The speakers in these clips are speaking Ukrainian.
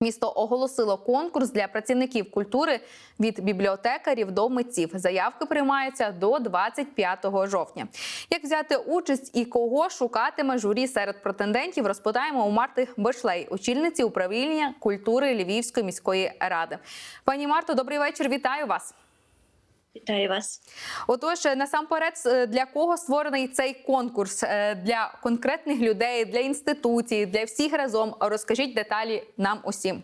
Місто оголосило конкурс для працівників культури від бібліотекарів до митців. Заявки приймаються до 25 жовтня. Як взяти участь і кого шукатиме журі серед претендентів, розпитаємо у Марти Бешлей, очільниці управління культури Львівської міської ради. Пані Марто, добрий вечір. Вітаю вас. Вітаю вас. Отож, насамперед, е, для кого створений цей конкурс? Е, Для конкретних людей, для інституцій, для всіх разом. Розкажіть деталі нам усім.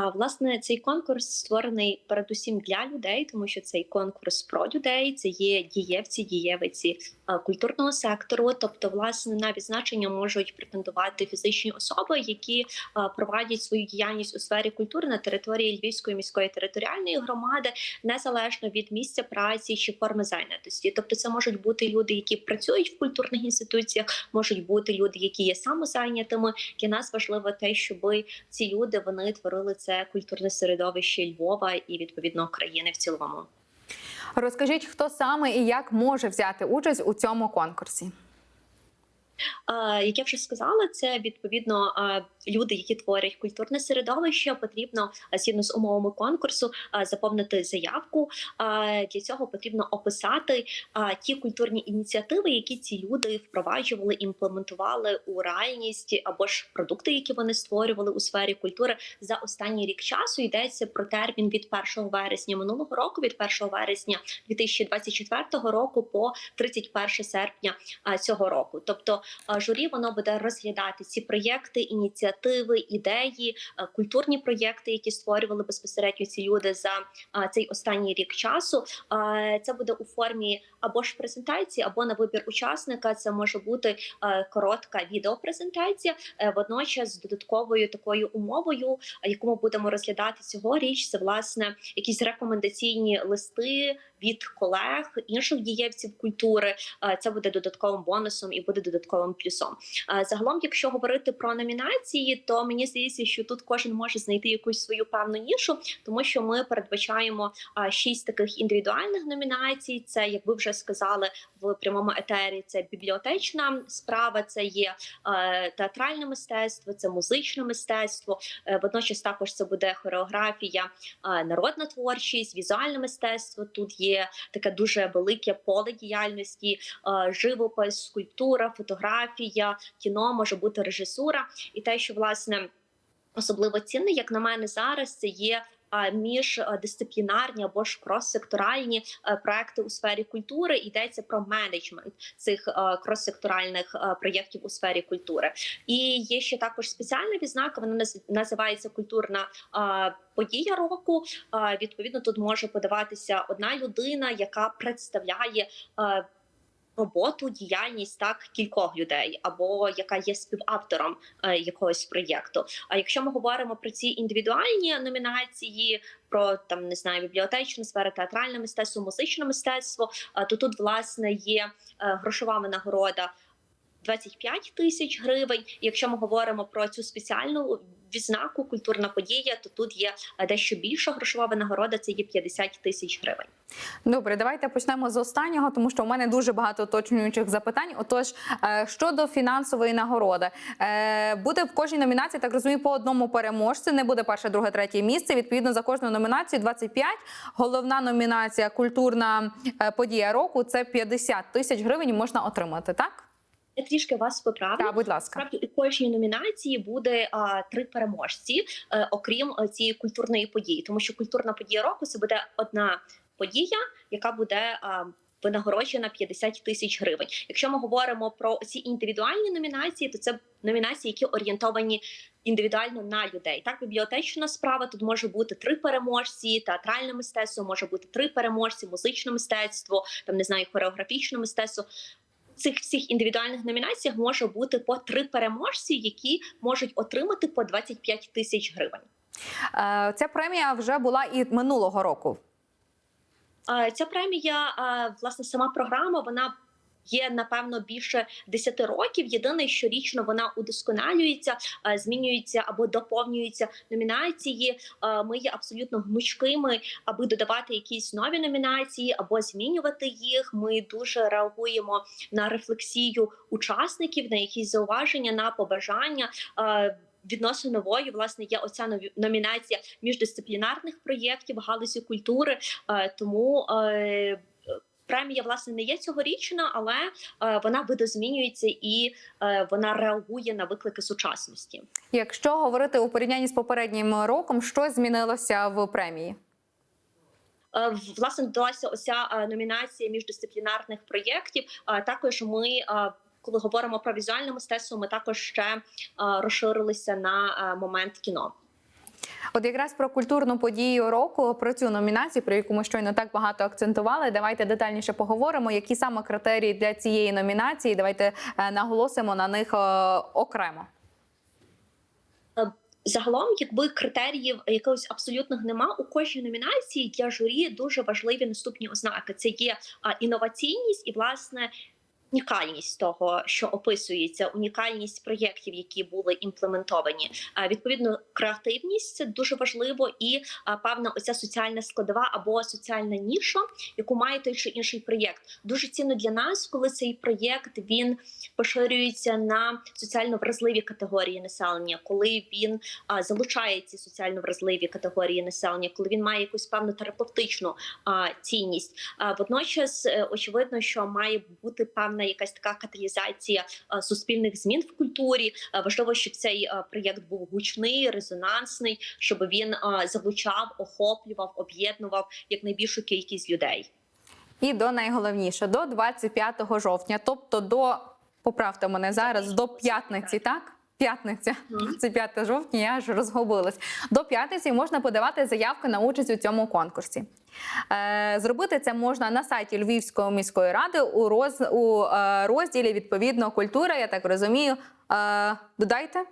А власне цей конкурс створений передусім для людей, тому що цей конкурс про людей це є дієвці, дієвиці культурного сектору. Тобто, власне, на відзначення можуть претендувати фізичні особи, які а, проводять свою діяльність у сфері культури на території Львівської міської територіальної громади, незалежно від місця праці чи форми зайнятості. Тобто, це можуть бути люди, які працюють в культурних інституціях, можуть бути люди, які є самозайнятими. Для нас важливо те, щоб ці люди вони творили це культурне середовище Львова і відповідно країни в цілому. Розкажіть, хто саме і як може взяти участь у цьому конкурсі. Як я вже сказала, це відповідно люди, які творять культурне середовище. Потрібно згідно з умовами конкурсу заповнити заявку. Для цього потрібно описати ті культурні ініціативи, які ці люди впроваджували, імплементували у реальність або ж продукти, які вони створювали у сфері культури за останній рік часу. Йдеться про термін від 1 вересня минулого року, від 1 вересня 2024 року по 31 серпня цього року. Тобто журі воно буде розглядати ці проєкти, ініціативи, ідеї, культурні проєкти, які створювали безпосередньо ці люди за цей останній рік часу. Це буде у формі або ж презентації, або на вибір учасника. Це може бути коротка відеопрезентація, е, водночас з додатковою такою умовою, яку ми будемо розглядати цьогоріч. Це власне якісь рекомендаційні листи від колег інших дієвців культури. Е, Це буде додатковим бонусом і буде додатковим плюсом. Е, Загалом, якщо говорити про номінації, то мені здається, що тут кожен може знайти якусь свою певну нішу, тому що ми передбачаємо шість таких індивідуальних номінацій. Це, як ви вже сказали, в прямому етері це бібліотечна справа, це є е, театральне мистецтво, це музичне мистецтво. Е, водночас також це буде хореографія, е, народна творчість, візуальне мистецтво. Тут є таке дуже велике поле діяльності, живопис, скульптура, фотографія, кіно може бути режисура, і те, що власне особливо цінне, як на мене, зараз це є. Міждисциплінарні або ж крос-секторальні е, проекти у сфері культури йдеться про менеджмент цих е, крос-секторальних е, проєктів у сфері культури. І є ще також спеціальна відзнака. Вона наз- називається культурна подія року. Відповідно, тут може подаватися одна людина, яка представляє. Роботу, діяльність так кількох людей, або яка є співавтором е, якогось проєкту. А якщо ми говоримо про ці індивідуальні номінації, про там не знаю, бібліотечну сферу, театральне мистецтво, музичне мистецтво, е, то тут власне є е, грошова винагорода 25 тисяч гривень. Якщо ми говоримо про цю спеціальну відзнаку культурна подія, то тут є е, дещо більша грошова винагорода, це є 50 тисяч гривень. Добре, давайте почнемо з останнього, тому що у мене дуже багато уточнюючих запитань. Отож, е, щодо фінансової нагороди, Е, буде в кожній номінації, так розумію, по одному переможцю. Не буде перше, друге, третє місце. Відповідно, за кожну номінацію 25. Головна номінація культурна подія року це 50 тисяч гривень можна отримати. Так, Я трішки вас поправлю. так будь ласка. Справді у кожній номінації буде а, три переможці, е, окрім е, цієї культурної події, тому що культурна подія року це буде одна подія, яка буде. А, Винагороджена 50 тисяч гривень. Якщо ми говоримо про ці індивідуальні номінації, то це номінації, які орієнтовані індивідуально на людей. Так, бібліотечна справа тут може бути три переможці, театральне мистецтво може бути три переможці, музичне мистецтво, там не знаю, хореографічне мистецтво. Цих всіх індивідуальних номінаціях може бути по три переможці, які можуть отримати по 25 тисяч гривень. Е, Ця премія вже була і минулого року. Е, Ця премія, е, власне, сама програма, вона. Є напевно більше 10 років. Єдине, щорічно вона удосконалюється, е, змінюються або доповнюються номінації. Е, Ми є абсолютно гнучкими, аби додавати якісь нові номінації або змінювати їх. Ми дуже реагуємо на рефлексію учасників, на якісь зауваження, на побажання. Е, відносно новою. Власне, є оця номінація міждисциплінарних проєктів галузі культури. Тому премія власне не є цьогорічна, але е, вона видозмінюється і е, вона реагує на виклики сучасності. Якщо говорити у порівнянні з попереднім роком, що змінилося в премії? Е, Власне, додалася оця е, номінація міждисциплінарних проєктів. Е, Також ми. Коли говоримо про візуальне мистецтво, ми також ще розширилися на момент кіно. От якраз про культурну подію року, про цю номінацію, про яку ми щойно так багато акцентували. Давайте детальніше поговоримо, які саме критерії для цієї номінації. Давайте е, наголосимо на них е, окремо. Загалом, якби критеріїв якогось абсолютних нема у кожній номінації для журі дуже важливі наступні ознаки: це є інноваційність і власне. Унікальність того, що описується, унікальність проєктів, які були імплементовані. Відповідно, креативність це дуже важливо, і певна оця соціальна складова або соціальна ніша, яку має той чи інший проєкт. Дуже цінно для нас, коли цей проєкт він поширюється на соціально вразливі категорії населення, коли він залучає ці соціально вразливі категорії населення, коли він має якусь певну терапевтичну цінність. Водночас е, очевидно, що має бути певна якась така каталізація суспільних змін в культурі. Важливо, щоб цей проєкт був гучний, резонансний, щоб він залучав, охоплював, об'єднував якнайбільшу кількість людей. І до найголовніше до 25 жовтня, тобто до поправте мене зараз до п'ятниці, так? П'ятниця, це 5 жовтня, я ж розгубилась. До п'ятниці можна подавати заявки на участь у цьому конкурсі. Е, Зробити це можна на сайті Львівської міської ради у, роз, у е, розділі відповідно культура. Я так розумію. Е, Додайте.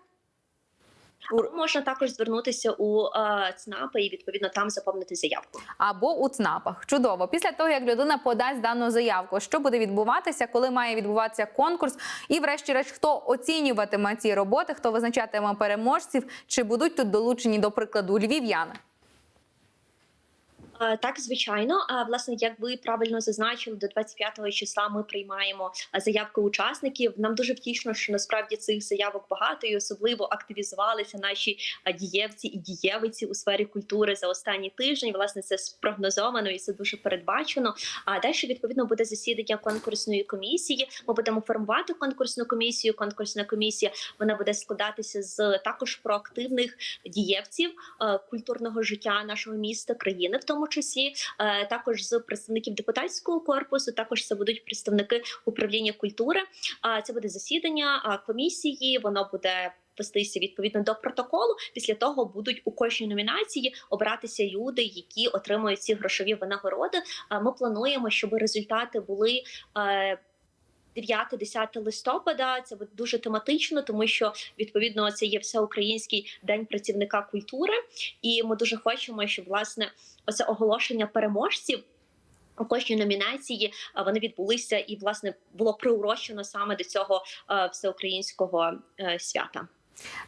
Можна також звернутися у е, ЦНАПи і відповідно там заповнити заявку. або у ЦНАПах. Чудово. Після того, як людина подасть дану заявку, що буде відбуватися, коли має відбуватися конкурс, і, врешті-решт, хто оцінюватиме ці роботи, хто визначатиме переможців, чи будуть тут долучені до прикладу львів'яни? Е, Так, звичайно. А власне, як ви правильно зазначили, до 25 числа ми приймаємо е, заявки учасників. Нам дуже втішно, що насправді цих заявок багато, і особливо активізувалися наші е, дієвці і дієвиці у сфері культури за останній тиждень. Власне, це спрогнозовано і це дуже передбачено. А далі відповідно буде засідання конкурсної комісії. Ми будемо формувати конкурсну комісію. Конкурсна комісія вона буде складатися з також проактивних дієвців культурного життя нашого міста, країни, в тому числі е, також з представників депутатського корпусу. Також це будуть представники управління культури. Це буде засідання комісії. Воно буде. Вестися відповідно до протоколу. Після того будуть у кожній номінації обратися люди, які отримують ці грошові винагороди. Ми плануємо, щоб результати були. Е, 9-10 листопада це дуже тематично, тому що відповідно це є всеукраїнський день працівника культури, і ми дуже хочемо, щоб власне оце оголошення переможців. У кожній номінації вони відбулися, і власне було приурочено саме до цього е, всеукраїнського е, свята.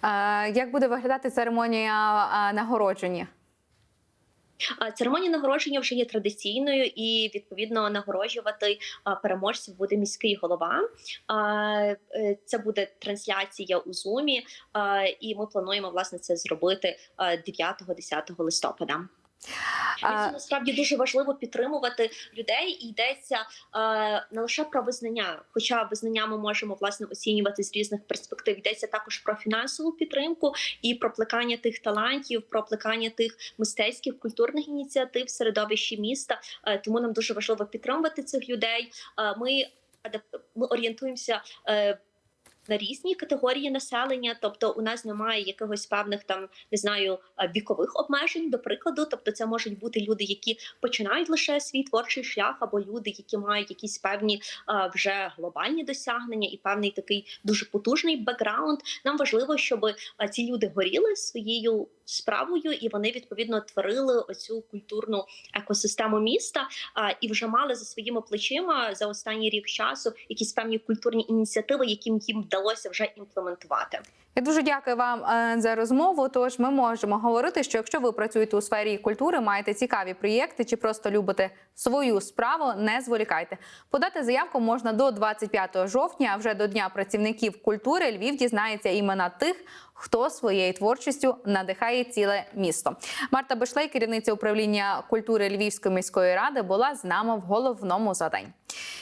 Е, Як буде виглядати церемонія е, нагородження? Церемонія нагородження вже є традиційною, і відповідно нагороджувати переможців буде міський голова. Е, Це буде трансляція у зумі, і ми плануємо власне це зробити а, 9-10 листопада. Насправді дуже важливо підтримувати людей. І йдеться е, не лише про визнання, хоча визнання ми можемо власне оцінювати з різних перспектив. Йдеться також про фінансову підтримку і про плекання тих талантів, про плекання тих мистецьких культурних ініціатив в середовищі міста. Е, тому нам дуже важливо підтримувати цих людей. Е, ми ми орієнтуємося. Е, на різні категорії населення, тобто у нас немає якихось певних там не знаю е, вікових обмежень, до прикладу. Тобто, це можуть бути люди, які починають лише свій творчий шлях, або люди, які мають якісь певні е, вже глобальні досягнення і певний такий дуже потужний бекграунд. Нам важливо, щоб е, ці люди горіли своєю справою, і вони відповідно творили оцю культурну екосистему міста і вже мали за своїми плечима за останній рік часу якісь певні культурні ініціативи, яким їм вдалося вдалося вже імплементувати. Я дуже дякую вам е, за розмову. Тож ми можемо говорити, що якщо ви працюєте у сфері культури, маєте цікаві проєкти чи просто любите свою справу, не зволікайте. Подати заявку можна до 25 жовтня. А вже до Дня працівників культури Львів дізнається імена тих, хто своєю творчістю надихає ціле місто. Марта Бешлей, керівниця управління культури Львівської міської ради, була з нами в головному задань.